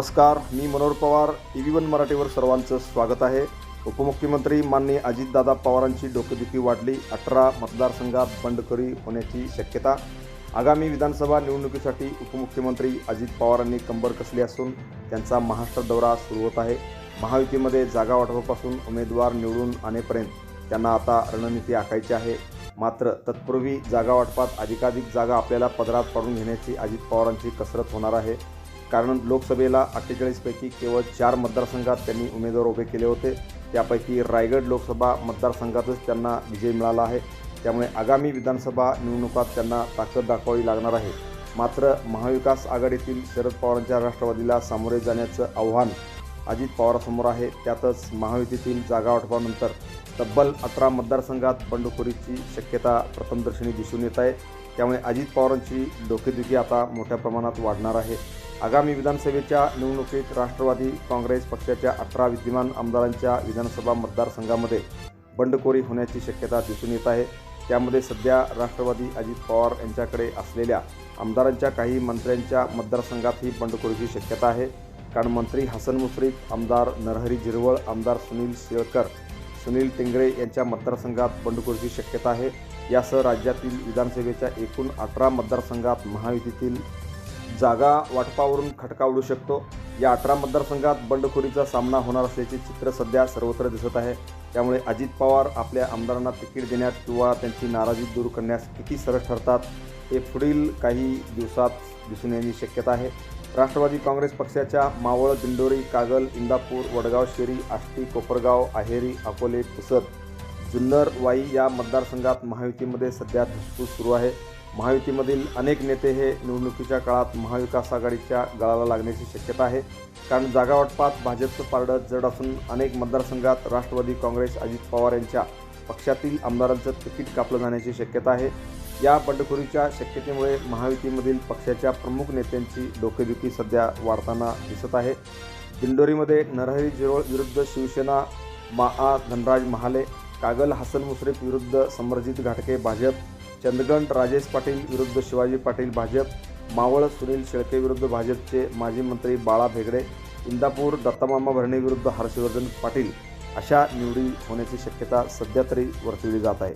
नमस्कार मी Manohar Pawar T V one मराठीवर सर्वांचं स्वागत आहे. उपमुख्यमंत्री माननीय अजितदादा पवारांची डोकेदुखी वाढली. अठरा मतदारसंघात बंडखोरी होण्याची शक्यता. आगामी विधानसभा निवडणुकीसाठी उपमुख्यमंत्री अजित पवारांनी कंबर कसली असून त्यांचा महाराष्ट्र दौरा सुरू होत आहे. महायुतीमध्ये जागा वाटपापासून उमेदवार निवडून आणेपर्यंत त्यांना आता रणनीती आखायची आहे. मात्र तत्पूर्वी जागा वाटपात अधिकाधिक जागा आपल्याला पदरात पाडून घेण्याची अजित पवारांची कसरत होणार आहे. कारण लोकसभेला अठ्ठेचाळीसपैकी केवळ चार मतदारसंघात त्यांनी उमेदवार उभे केले होते. त्यापैकी रायगड लोकसभा मतदारसंघातच त्यांना विजय मिळाला आहे. त्यामुळे आगामी विधानसभा निवडणुकात त्यांना ताकद दाखवावी लागणार आहे. मात्र महाविकास आघाडीतील शरद पवारांच्या राष्ट्रवादीला सामोरे जाण्याचं आव्हान अजित पवारांसमोर आहे. त्यातच महायुतीतील जागा वाटपानंतर तब्बल अठरा मतदारसंघात बंडखोरीची शक्यता प्रथमदर्शनी दिसून येत आहे. त्यामुळे अजित पवारांची डोकेदुखी आता मोठ्या प्रमाणात वाढणार आहे. आगामी विधानसभेच्या निवडणुकीत राष्ट्रवादी काँग्रेस पक्षाच्या अठरा विद्यमान आमदारांच्या विधानसभा मतदारसंघामध्ये बंडखोरी होण्याची शक्यता दिसून येत आहे. त्यामध्ये सध्या राष्ट्रवादी अजित पवार यांच्याकडे असलेल्या आमदारांच्या काही मंत्र्यांच्या मतदारसंघातही बंडखोरीची शक्यता आहे. कारण मंत्री हसन मुश्रीफ आमदार नरहरी जिरवळ आमदार सुनील शेळकर सुनील टेंगरे यांच्या मतदारसंघात बंडखोरीची शक्यता आहे. यासह राज्यातील विधानसभेच्या एकूण अठरा मतदारसंघात महायुतीतील जागा वाटपावरून खटका उडू शकतो. या अठरा मतदारसंघात बंडखोरीचा सामना होणार असल्याचे चित्र सध्या सर्वत्र दिसत आहे. त्यामुळे अजित पवार आपल्या आमदारांना तिकीट देण्यात किंवा त्यांची नाराजी दूर करण्यास किती सरस ठरतात हे पुढील काही दिवसात दिसून येण्याची शक्यता आहे. राष्ट्रवादी काँग्रेस पक्षाच्या मावळ दिंडोरी कागल इंदापूर वडगाव शेरी आष्टी कोपरगाव आहेरी अकोले पुसद जुन्नर वाई या मतदारसंघात महायुतीमध्ये सध्या धुसफूस सुरू आहे. महायुतीमधील अनेक नेते हे निवडणुकीच्या काळात महाविकास आघाडीच्या गळाला लागण्याची शक्यता आहे. कारण जागावाटपात भाजपचं पारडं जड असून अनेक मतदारसंघात राष्ट्रवादी काँग्रेस अजित पवार यांच्या पक्षातील आमदारांचं तिकीट कापलं जाण्याची शक्यता आहे. या बंडखोरीच्या शक्यतेमुळे महायुतीमधील पक्षाच्या प्रमुख नेत्यांची डोकेदुखी सध्या वाढताना दिसत आहे. दिंडोरीमध्ये नरहरी जिरोळ विरुद्ध शिवसेना मा धनराज महाले कागल हसन मुश्रीफ विरुद्ध समरजित घाटके भाजप चंद्रगण राजेश पाटील विरुद्ध शिवाजी पाटील भाजप मावळ सुनील शेळके विरुद्ध भाजपचे माजी मंत्री बाळा भेगडे इंदापूर दत्तमामा भरणे विरुद्ध हर्षवर्धन पाटील अशा निवडी होण्याची शक्यता सध्या तरी वर्तवली जात आहे.